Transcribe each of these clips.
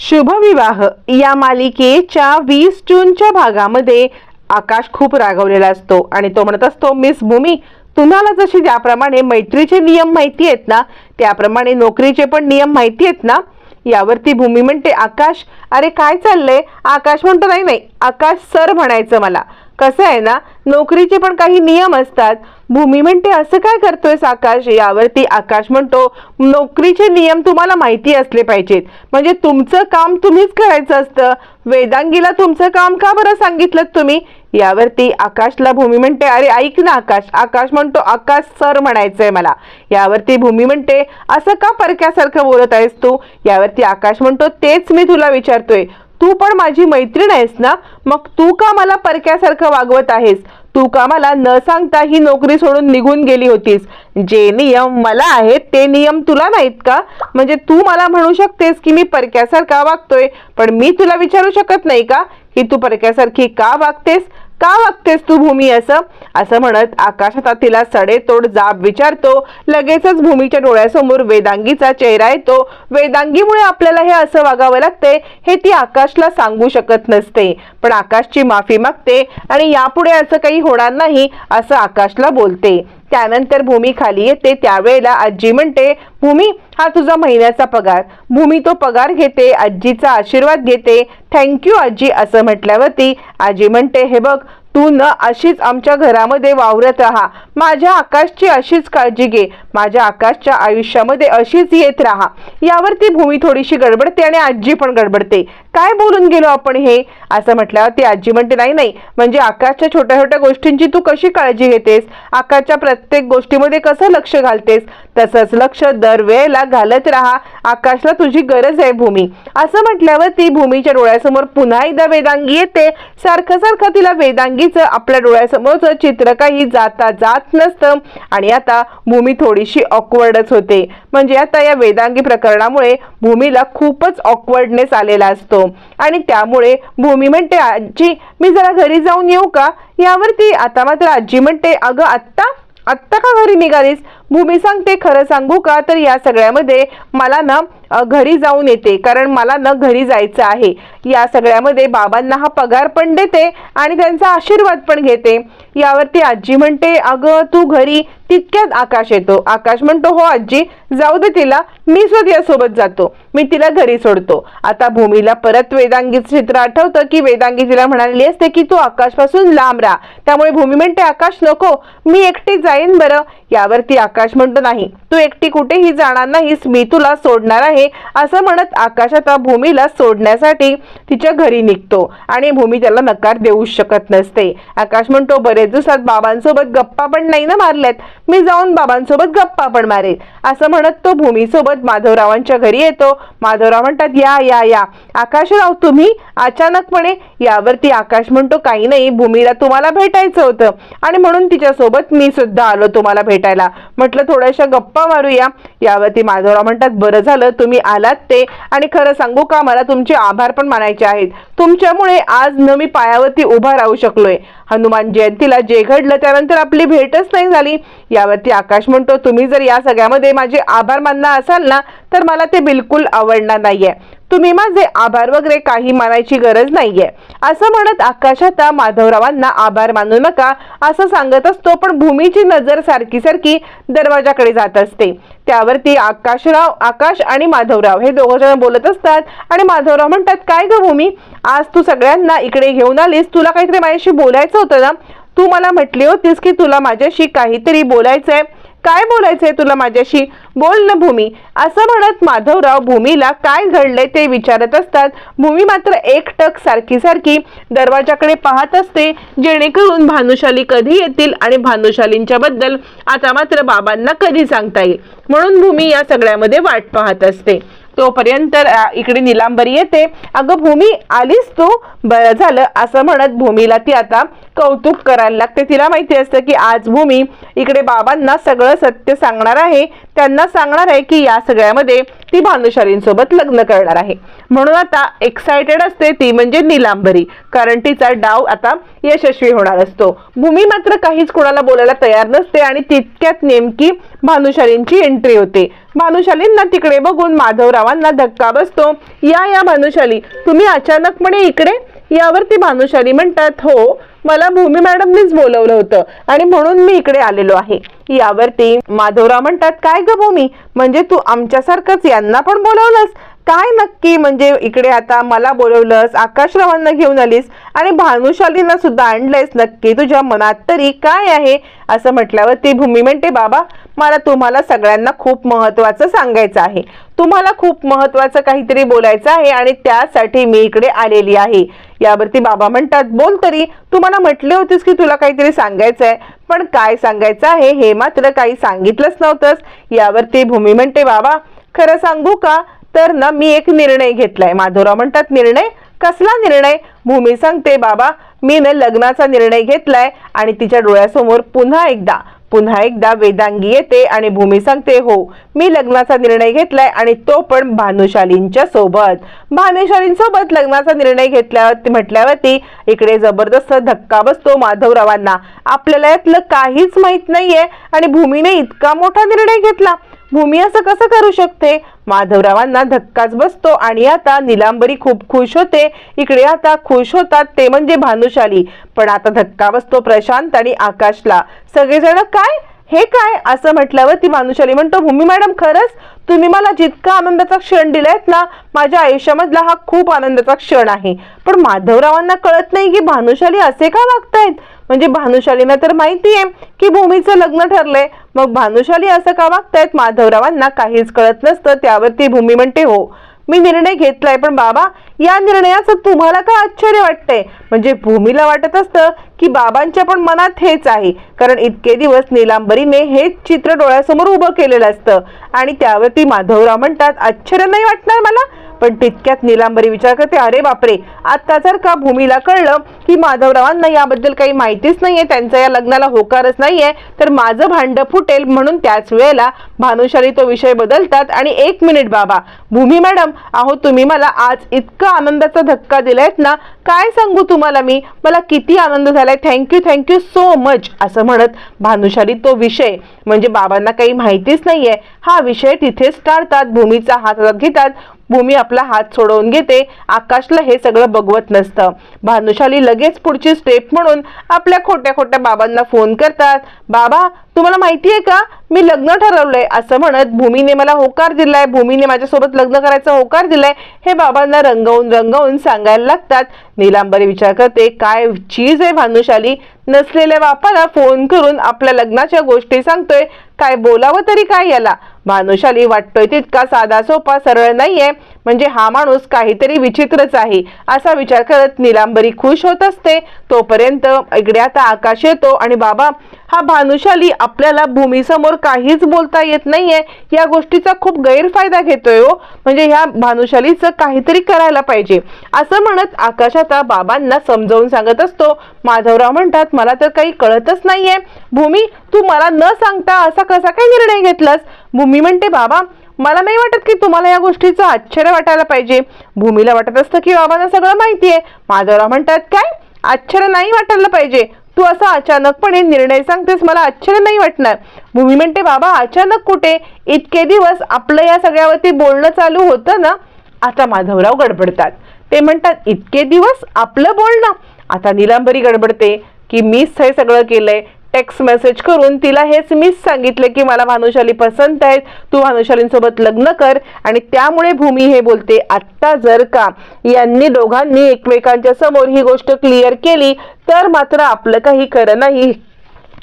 शुभविवाह. या मालिकेच्या वीस जूनच्या भागामध्ये आकाश खूप रागवलेला असतो आणि तो म्हणत असतो मिस भूमी तुम्हाला जशी ज्याप्रमाणे मैत्रीचे नियम माहिती आहेत ना त्याप्रमाणे नोकरीचे पण नियम माहिती आहेत ना यावरती भूमी म्हणते आकाश अरे काय चाललंय? आकाश म्हणतो नाही नाही आकाश सर म्हणायचं मला. कसं आहे ना नोकरीचे पण काही नियम असतात. भूमी म्हणते असं काय करतोयस आकाश? यावरती आकाश म्हणतो नोकरीचे नियम तुम्हाला माहिती असले पाहिजेत. म्हणजे तुमचं काम तुम्हीच करायचं असतं. वेदांगीला तुमचं काम का बरं सांगितलं तुम्ही? यावरती आकाशला भूमी म्हणते अरे ऐक ना आकाश. आकाश म्हणतो आकाश सर म्हणायचंय मला. यावरती भूमी म्हणते असं का परक्यासारखं बोलत आहेस तू? यावरती आकाश म्हणतो तेच मी तुला विचारतोय. तू पण माझी मैत्रीण आहेस ना? मग तू का मला परक्यासारखं वागवत आहेस? तू का मला न सांगता ही नोकरी सोडून निघून गेली होतीस? जे नियम मला आहेत ते नियम तुला नाहीत का? म्हणजे तू मला म्हणू शकतेस की मी परक्यासारखा वागतोय पण मी तुला विचारू शकत नाही का? की तू परक्यासारखी का वागतेस? का वागतेस तू भूमी असं? असं म्हणत आकाशात तिला सडेतोड जाब विचारतो. लगेचच भूमीच्या डोळ्यासमोर वेदांगीचा चेहरा येतो. वेदांगीमुळे आपल्याला हे असं वागावं लागते हे ती आकाशला सांगू शकत नसते. पण आकाशची माफी मागते आणि यापुढे असं काही होणार नाही असं आकाशला बोलते. त्यानंतर भूमी खाली येते. त्यावेळेला आजी म्हणते भूमी हा तुझा महिन्याचा पगार. भूमी तो पगार घेते आजीचा आशीर्वाद घेते. थँक्यू आजी असं म्हटल्यावरती आजी म्हणते हे बघ तू न अशीच आमच्या घरामध्ये वावरत राहा. माझ्या आकाशची अशीच काळजी घे. माझ्या आकाशच्या आयुष्यामध्ये अशीच येत राहा. यावरती भूमी थोडीशी गडबडते आणि आजी पण गडबडते. काय बोलून गेलो आपण हे? असं म्हटल्यावर ती आजी म्हणते नाही नाही. म्हणजे आकाशच्या छोट्या छोट्या गोष्टींची तू कशी काळजी घेतेस? आकाशच्या प्रत्येक गोष्टीमध्ये कसं लक्ष घालतेस? तसंच लक्ष दरवेळेला घालत राहा. आकाशला तुझी गरज आहे भूमी. असं म्हटल्यावर ती भूमीच्या डोळ्यासमोर पुन्हा एकदा वेदांगी येते. सारखं सारखं तिला वेदांगी वेदांगीचं आपल्या डोळ्यासमोरचं चित्र काही जाता जात नसतं. आणि आता भूमी थोडीशी ऑकवर्डच होते. म्हणजे आता या वेदांगी प्रकरणामुळे भूमीला खूपच ऑकवर्डनेस आलेला असतो. आणि त्यामुळे भूमी म्हणते आजी मी जरा घरी जाऊन येऊ का? यावरती आता मात्र आजी म्हणते अगं आत्ता आत्ता का घरी निघालीस? भूमी सांगते खरं सांगू का? तर या सगळ्यामध्ये मला ना घरी जाऊन येते. कारण मला ना घरी जायचं आहे. या सगळ्यामध्ये बाबांना हा पगार पण देते आणि त्यांचा आशीर्वाद पण घेते. यावरती आजी म्हणते अगं तू घरी तितक्यात आकाश येतो. आकाश म्हणतो हो आजी जाऊ दे तिला. मी स्वतः सोबत जातो. मी तिला घरी सोडतो. आता भूमीला परत वेदांगीचं चित्र आठवतं की वेदांगी तिला म्हणाली असते की तू आकाशपासून लांब राहा. त्यामुळे भूमी म्हणते आकाश नको. मी एकटी जाईन बरं. यावरती आकाश म्हणतो नाही. तू एकटी कुठेही जाणार नाहीस. मी तुला सोडणार आहे. असं म्हणत आकाश आता भूमीला सोडण्यासाठी तिच्या घरी निघतो. आणि भूमी त्याला नकार देऊ शकत नसते. आकाश म्हणतो बरेच दिवसात बाबांसोबत गप्पा पण नाही ना मारल्यात. मी जाऊन बाबांसोबत गप्पा पण मारेन असं म्हणत तो भूमीसोबत माधवरावांच्या घरी येतो. माधवराव म्हणतात या या या. आकाशराव तुम्ही अचानकपणे यावरती आकाश म्हणतो काही नाही भूमीला तुम्हाला भेटायचं होतं. आणि म्हणून तिच्यासोबत मी सुद्धा आलो तुम्हाला भेटायला. म्हटलं थोड्याशा गप्पा मारूया. यावरती माधवराव म्हणतात बरं झालं तुम्ही आलात ते. आणि खरं सांगू का मला तुमचे आभार पण मानायचे आहेत. तुमच्यामुळे आज न मी पायावरती उभा राहू शकलोय. हनुमान जयंतीला जे घडलं त्यानंतर आपली भेटच नाही झाली. यावरती आकाश म्हणतो तुम्ही जर या सगळ्यामध्ये माझे आभार मानणार असाल ना तर मला ते बिलकुल आवडणार नाहीये. तुम्ही माझे आभार वगैरे काही मानायची गरज नाहीये. असं म्हणत आकाश आता माधवरावांना आभार मानू नका असं सांगत असतो पण भूमीची नजर सारखी सारखी दरवाजाकडे जात असते. त्यावरती आकाशराव आकाश आणि माधवराव हे दोघ जण बोलत असतात आणि माधवराव म्हणतात काय ग भूमी? आज तू सगळ्यांना इकडे घेऊन आलीस तुला काहीतरी माझ्याशी बोलायचं होतं ना? तू मला म्हटली होतीस की तुला माझ्याशी काहीतरी बोलायचंय. काय बोलायचंय तुला माझ्याशी? बोल ना भूमी. असं म्हणत माधवराव भूमीला काय घडलंय ते विचारत असतात. भूमी मात्र एकटक सारखी सारखी दरवाजाकडे पाहत असते जेणेकरून भानुशाली कधी येतील आणि भानुशालींच्या बद्दल आता मात्र बाबांना कधी सांगता येईल. म्हणून भूमी या सगळ्यामध्ये वाट पाहत असते. तोपर्यंत इकडे निलांबरी येते. अगं भूमी आलीस तू? बरं झालं असं म्हणत भूमीला ती आता कौतुक करायला लागते. तिला माहिती असतं की आज भूमी इकडे बाबांना सगळं सत्य सांगणार आहे. त्यांना सांगणार आहे की या सगळ्यामध्ये ती भानुशालींसोबत लग्न करणार आहे. म्हणून आता एक्सायटेड असते ती म्हणजे निलांबरी. कारण तिचा डाव आता यशस्वी होणार असतो. भूमी मात्र काहीच कोणाला बोलायला तयार नसते आणि तितक्यात नेमकी भानुशालींची एंट्री होते. भानुशालींना तिकडे बघून माधवराव भावांना धक्का बसतो. या या भानुशाली तुम्ही अचानकपणे इकडे? यावरती भानुशाली म्हणतात हो मला भूमी मॅडमनीच बोलवलं होतं आणि म्हणून मी इकडे आलेलो आहे. यावरती माधवराव म्हणतात काय ग भूमी? म्हणजे तू आमच्यासारखंच यांना पण बोलवलंस? काय नक्की? म्हणजे इकडे आता मला बोलवलंस आकाशरावांना घेऊन आलीस आणि भानुशालींना सुद्धा आणलंयस नक्की? तुझ्या मनात तरी काय आहे? असं म्हटल्यावर ती भूमी म्हणते बाबा मला तुम्हाला सगळ्यांना खूप महत्वाचं सांगायचं आहे. तुम्हाला खूप महत्वाचं काहीतरी बोलायचं आहे आणि त्यासाठी मी इकडे आलेली आहे. यावरती बाबा म्हणतात बोल तरी तू मला म्हटले होतीस की तुला काहीतरी सांगायचं आहे पण काय सांगायचं आहे हे मात्र काही सांगितलंच नव्हतंस. यावरती भूमी म्हणते बाबा खरं सांगू का? तर ना मी एक निर्णय घेतलाय. माधवराव म्हणतात निर्णय? कसला निर्णय? भूमी सांगते बाबा मी न लग्नाचा निर्णय घेतलाय आणि तिच्या डोळ्यासमोर पुन्हा एकदा पुन्हा एकदा वेदांगी येते आणि भूमी सांगते हो मी लग्नाचा निर्णय घेतलाय आणि तो पण भानुशालींच्या सोबत. भानुशालींसोबत लग्नाचा निर्णय घेतल्यावर म्हटल्यावरती इकडे जबरदस्त धक्का बसतो माधवरावांना. आपल्याला यातलं काहीच माहीत नाहीये आणि भूमीने इतका मोठा निर्णय घेतला. भूमी असं कसं करू शकते? माधवरावांना धक्काच बसतो आणि आता निलांबरी खूप खुश होते. इकडे आता खुश होतात ते म्हणजे भानुशाली. पण आता धक्का बसतो प्रशांत आणि आकाशला. सगळेजण काय? हे काय? असं म्हटल्यावर ती भानुशाली म्हणतो भूमी मॅडम खरंच तुम्ही मला जितका आनंदाचा क्षण दिलायत ना माझ्या आयुष्यामधला हा खूप आनंदाचा क्षण आहे. पण माधवरावांना कळत नाही की भानुशाली असे का वागतायत? म्हणजे भानुशालीना तर माहिती आहे की भूमीचं लग्न ठरलंय. मग भानुशाली असं का वागतायत? माधवरावांना काहीच कळत नसतं. त्यावरती भूमी म्हणते हो मी निर्णय घेतलाय. पण बाबा या निर्णयाचं तुम्हाला का आश्चर्य वाटतंय? म्हणजे भूमीला वाटत असतं की बाबांच्या पण मनात हेच आहे. कारण इतके दिवस निलांबरीने हेच चित्र डोळ्यासमोर उभं केलेलं असतं. आणि त्यावरती माधवराव म्हणतात आश्चर्य नाही वाटणार मला? पण तितक्यात निलांबरी विचार करते अरे बापरे! आता जर का भूमीला कळलं की माधवरावांना याबद्दल काही माहितीच नाहीये त्यांचा या लग्नाला होकारच नाहीये तर माझं भांड फुटेल म्हणून त्याच वेळेला भानुशाली तो विषय बदलतात आणि एक मिनिट बाबा भूमी मॅडम अहो तुम्ही मला आज इतका आनंदाचा धक्का दिलायत ना काय सांगू तुम्हाला मी? मला किती आनंद झाला झालाय थँक्यू थँक्यू सो मच असं म्हणत भानुशाली तो विषय म्हणजे बाबांना काही माहितीच नाहीये. हा विषय तिथेच टाळतात भूमीचा हात घेतात. भूमी आपला हात सोडवून घेते आकाशला हे सगळं बघवत नसतं. भानुशाली लगेच पुढची स्टेप म्हणून आपल्या खोट्या खोट्या बाबांना फोन करतात. बाबा तुम्हाला माहिती आहे का? मी लग्न ठरवलंय असं म्हणत भूमीने मला होकार दिलाय. भूमीने माझ्यासोबत लग्न करायचा होकार दिलाय. हे बाबांना रंगवून रंगवून सांगायला लागतात. नीलांबरी विचार करते काय चीज आहे भानुशाली? नसलेल्या बापाला फोन करून आपल्या लग्नाच्या गोष्टी सांगतोय. काय बोलावं तरी काय याला? भानुशाली वाटतोय. तितका साधा सोपा सरळ नाहीये. म्हणजे हा माणूस काहीतरी विचित्रच आहे. असा विचार करत निलांबरी खुश होत असते. तोपर्यंत इकडे आता आकाश येतो आणि बाबा हा भानुशाली आपल्याला भूमीसमोर काहीच बोलता येत नाहीये. या गोष्टीचा खूप गैरफायदा घेतोय हो. म्हणजे ह्या भानुशालीचं काहीतरी करायला पाहिजे. असं म्हणत आकाश आता बाबांना समजावून सांगत असतो. माधवराव म्हणतात मला तर काही कळतच नाहीये. भूमी तू मला न सांगता असा कसा काय निर्णय घेतलास? भूमी म्हणते बाबा मला नाही वाटत की तुम्हाला या गोष्टीचं आश्चर्य वाटायला पाहिजे. भूमीला वाटत असतं की बाबांना सगळं माहिती आहे. माधवराव म्हणतात काय? आश्चर्य नाही वाटायला पाहिजे. तू असा अचानकपणे निर्णय सांगतेस मला आश्चर्य नाही वाटणार. भूमी म्हणते बाबा अचानक कुठे? इतके दिवस आपलं या सगळ्यावरती बोलणं चालू होतं ना आता माधवराव गडबडतात. ते म्हणतात इतके दिवस आपलं बोलणं? आता निलांबरी गडबडते की मीच हे सगळं केलंय. टेक्स्ट मेसेज करून तिला हेच मीच सांगितलं की मला भानुशाली पसंत आहेत तू भानुशालींसोबत लग्न कर आणि त्यामुळे भूमी हे बोलते आत्ता जर का यांनी दोघांनी एकमेकांच्या समोर ही गोष्ट क्लिअर केली तर मात्र आपलं काही खरं नाही.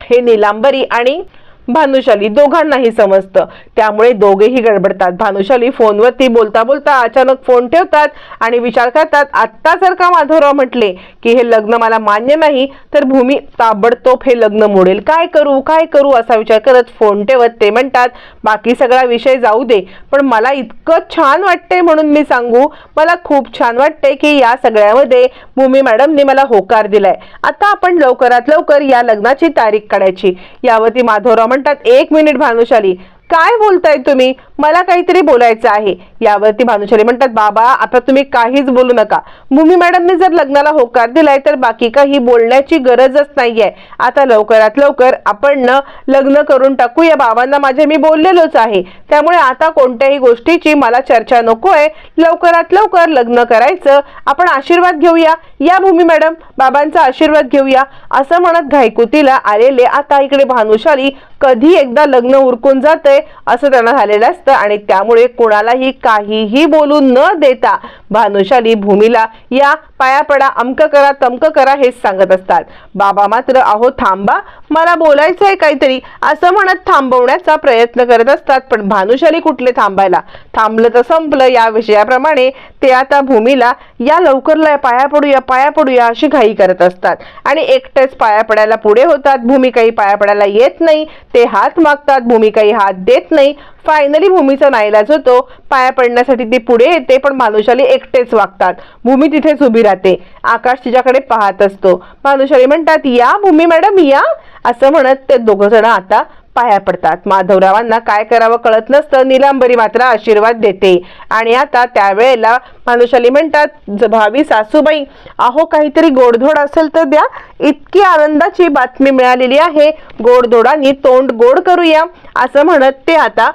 हे निलांबरी आणि भानुशाली दोघांनाही समजतं. त्यामुळे दोघेही गडबडतात. भानुशाली फोनवरती बोलता बोलता अचानक फोन ठेवतात आणि विचार करतात आत्ता जर का माधवराव म्हटले की हे लग्न मला मान्य नाही तर भूमी ताबडतोब हे लग्न मोडेल. काय करू काय करू? असा विचार करत फोन ठेवत ते म्हणतात बाकी सगळा विषय जाऊ दे पण मला इतकं छान वाटतंय म्हणून मी सांगू. मला खूप छान वाटतंय की या सगळ्यामध्ये भूमी मॅडमने मला होकार दिलाय. आता आपण लवकरात लवकर या लग्नाची तारीख काढायची. यावरती माधवराव म्हणतात एक मिनिट भानुशाली काय बोलताय तुम्ही? मला काहीतरी बोलायचं आहे. यावरती भानुशाली म्हणतात बाबा आता तुम्ही काहीच बोलू नका. भूमी मॅडमने जर लग्नाला होकार दिलाय तर बाकी काही बोलण्याची गरजच नाहीये. आता लवकरात लवकर आपण न लग्न करून टाकू या बाबांना माझे मी बोललेलोच आहे. त्यामुळे आता कोणत्याही गोष्टीची मला चर्चा नकोय. लवकरात लवकर लग्न करायचं. आपण आशीर्वाद घेऊया. या भूमी मॅडम बाबांचा आशीर्वाद घेऊया. असं म्हणत घाईकुतीला आलेले आता इकडे भानुशाली कधी एकदा लग्न उरकून जाते असं त्यांना झालेलं असतं. आणि त्यामुळे कोणालाही काहीही बोलू न देता भानुशाली भूमीला या पाया पडा अमक करा तमक करा हेच सांगत असतात. बाबा मात्र अहो थांबा मला बोलायचं आहे काहीतरी. असं म्हणत थांबवण्याचा प्रयत्न करत असतात पण भानुशाली कुठले थांबायला? थांबलं तर संपलं या विषयाप्रमाणे ते आता भूमीला या लवकरला पाया पडूया पाया पडूया अशी घाई करत असतात. आणि एकटेच पाया पडायला पुढे होतात. भूमी काही पाया पडायला येत नाही. ते हात मागतात. भूमी काही हात देत नाही. फायनली भूमीचा नाईलाज होतो पाया पडण्यासाठी ती पुढे येते पण भानुशाली एकटेच वागतात. भूमी तिथेच उभी राहते. आकाश तिच्याकडे पाहत असतो. भानुशाली म्हणतात या भूमी मॅडम या. असं म्हणत ते दोघं जण आता पाया पडतात. माधवरावांना काय करावं कळत नसतं. निलांबरी मात्र आशीर्वाद देते. आणि आता त्यावेळेला मानुशाली म्हणतात "ज- भावी सासूबाई अहो काहीतरी गोडधोड असेल तर द्या. इतकी आनंदाची बातमी मिळालेली आहे. गोडधोडानी तोंड गोड करूया. असं म्हणत ते आता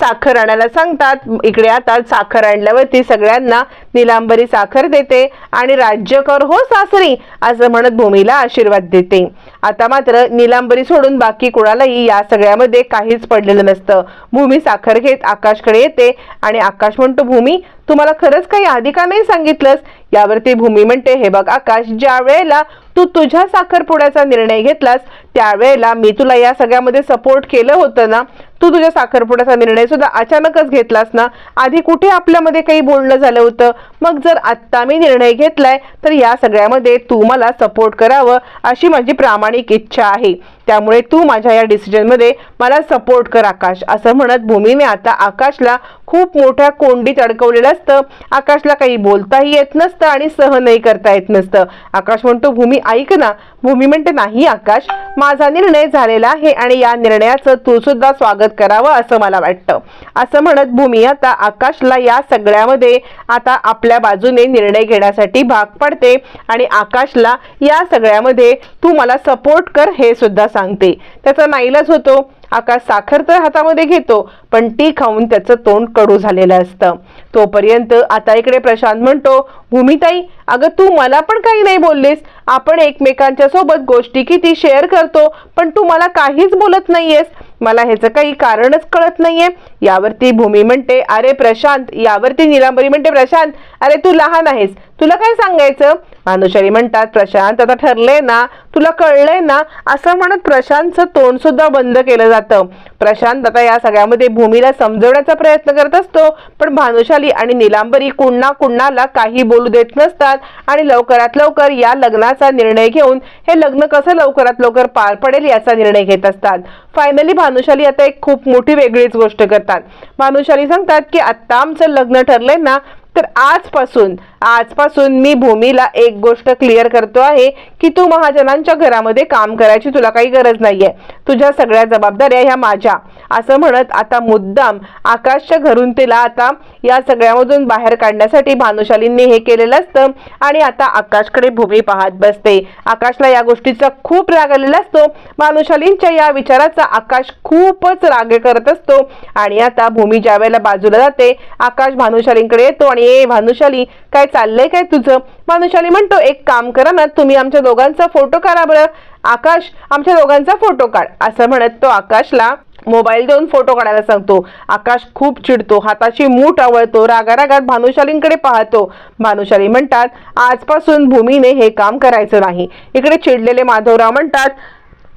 साखर आणायला सांगतात. इकडे आता साखर आणल्यावरती सगळ्यांना निलांबरी साखर देते आणि राज्य कर हो सासरी असं म्हणत भूमीला आशीर्वाद देते. आता मात्र निलांबरी सोडून बाकी कोणालाही या सगळ्यामध्ये काहीच पडलेलं नसतं. भूमी साखर घेत आकाशकडे येते आणि आकाश म्हणतो भूमी तुम्हाला खरंच काही आधी का नाही सांगितलंस? यावरती भूमी म्हणते हे बघ आकाश ज्या वेळेला तू तुझ्या साखरपुड्याचा निर्णय घेतलास त्यावेळेला मी तुला या सगळ्यामध्ये सपोर्ट केलं होतं ना तू तुझ्या साखरपुड्याचा निर्णय सुद्धा अचानकच घेतलास ना? आधी कुठे आपल्यामध्ये काही बोलणं झालं होतं? मग जर आत्ता मी निर्णय घेतलाय तर या सगळ्यामध्ये तू मला सपोर्ट करावं अशी माझी प्रामाणिक इच्छा आहे. त्यामुळे तू माझ्या या डिसिजनमध्ये मला सपोर्ट कर आकाश. असं म्हणत भूमीने आता आकाशला खूप मोठ्या कोंडीत अडकवलेलं असतं. आकाशला काही बोलताही येत नसतं आणि सहनही करता येत नसतं. आकाश म्हणतो भूमी ऐक ना. भूमी म्हणते नाही आकाश माझा निर्णय झालेला आहे आणि या निर्णयाचं तू सुद्धा स्वागत करावं असं मला वाटतं. असं म्हणत भूमी आता आकाशला या सगळ्यामध्ये आता आपल्या बाजूने निर्णय घेण्यासाठी भाग पडते आणि आकाशला या सगळ्यामध्ये तू मला सपोर्ट कर हे सुद्धा सांगते. त्याचा नाईलाज होतो. आकाश साखर तर हातामध्ये घेतो पण ती खाऊन त्याचं तोंड कडू झालेलं असतं. तोपर्यंत आता इकडे प्रशांत म्हणतो भूमिताई अगं तू मला पण काही नाही बोललीस. आपण एकमेकांच्या सोबत गोष्टी किती शेअर करतो पण तू मला काहीच बोलत नाहीयेस. मला ह्याचं काही कारणच कळत नाहीये. यावरती भूमी म्हणते अरे प्रशांत यावरती निलांबरी म्हणते प्रशांत अरे तू लहान आहेस. तुला काय सांगायचं? अनुषारी म्हणतात प्रशांत आता ठरलंय ना. तुला कळलंय ना? असं म्हणत प्रशांतचं तोंड सुद्धा बंद केलं जातं. प्रशांत आता या सगळ्यामध्ये भूमीला समजवण्याचा प्रयत्न करत असतो पण भानुशाली आणि निलांबरी कुणा कुणाला काही बोलू देत नसतात आणि लवकरात लवकर या लग्नाचा निर्णय घेऊन हे लग्न कसं लवकरात लवकर पार पडेल याचा निर्णय घेत असतात. फायनली भानुशाली आता एक खूप मोठी वेगळीच गोष्ट करतात. भानुशाली सांगतात की आत्ता आमचं लग्न ठरलंय ना तर आजपासून आजपासून मी भूमीला एक गोष्ट क्लिअर करतो आहे की तू महाजनांच्या घरामध्ये काम करायची तुला काही गरज नाहीये. तुझ्या सगळ्या जबाबदाऱ्या ह्या माझ्या. असं म्हणत आता मुद्दाम आकाशच्या घरून तिला आता या सगळ्यामधून बाहेर काढण्यासाठी भानुशालींनी हे केलेलं असतं आणि आता आकाशकडे भूमी पाहत बसते. आकाशला या गोष्टीचा खूप राग आलेला असतो. भानुशालींच्या या विचाराचा आकाश खूपच राग करत असतो. आणि आता भूमी ज्या वेळेला बाजूला जाते आकाश भानुशालींकडे येतो आणि ए भानुशाली काय चाललंय काय तुझं? भानुशाली म्हणतो एक काम करा ना तुम्ही आमच्या दोघांचा फोटो काढा बरं. आकाश आमच्या दोघांचा फोटो काढ. असं म्हणत तो आकाशला मोबाईल देऊन फोटो काढायला सांगतो. आकाश खूप चिडतो हाताची मूठ आवळतो रागारागात भानुशालींकडे पाहतो. भानुशाली म्हणतात आजपासून भूमीने हे काम करायचं नाही. इकडे चिडलेले माधवराव म्हणतात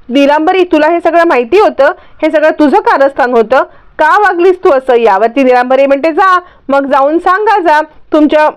निलांबरी तुला हे सगळं माहिती होतं? हे सगळं तुझं कारस्थान होतं? का वागलीस तू असं? यावरती निलांबरी म्हणते जा मग जाऊन सांगा जा. तुमच्या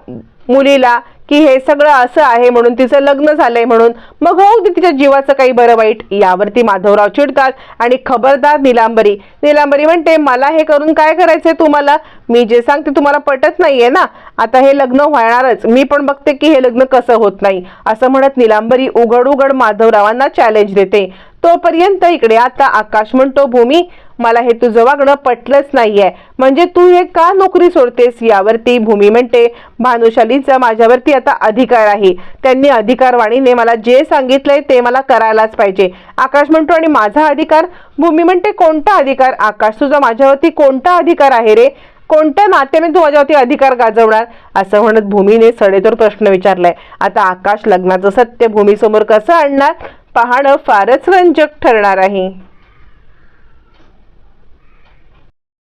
मुलीला की हे सगळं असं आहे म्हणून तिचं लग्न झालंय म्हणून. मग होऊ दे तिच्या जीवाचं काही बरं वाईट. यावरती माधवराव चिडतात आणि खबरदार निलांबरी. निलांबरी म्हणते मला हे करून काय करायचंय तुम्हाला? मी जे सांगते तुम्हाला पटत नाहीये ना. आता हे लग्न होणारच. मी पण बघते की हे लग्न कसं होत नाही. असं म्हणत निलांबरी उघड उघड माधवरावांना चॅलेंज देते. तोपर्यंत इकडे आता आकाश म्हणतो भूमी मला हे तुझं वागणं पटलंच नाहीये. म्हणजे तू हे का नोकरी सोडतेस यावरती? भूमी म्हणते भानुशालीचा माझ्यावरती आता अधिकार आहे. त्यांनी अधिकारवाणीने मला जे सांगितलंय ते मला करायलाच पाहिजे. आकाश म्हणतो आणि माझा अधिकार? भूमी म्हणते कोणता अधिकार? आकाश तुझा माझ्यावरती कोणता अधिकार आहे रे? कोणत्या नात्याने तू माझ्यावरती अधिकार गाजवणार? असं म्हणत भूमीने सडेतोड प्रश्न विचारलाय. आता आकाश लग्नाचं सत्य भूमीसमोर कसं आणणार? पाहणं फारच रंजक ठरणार आहे.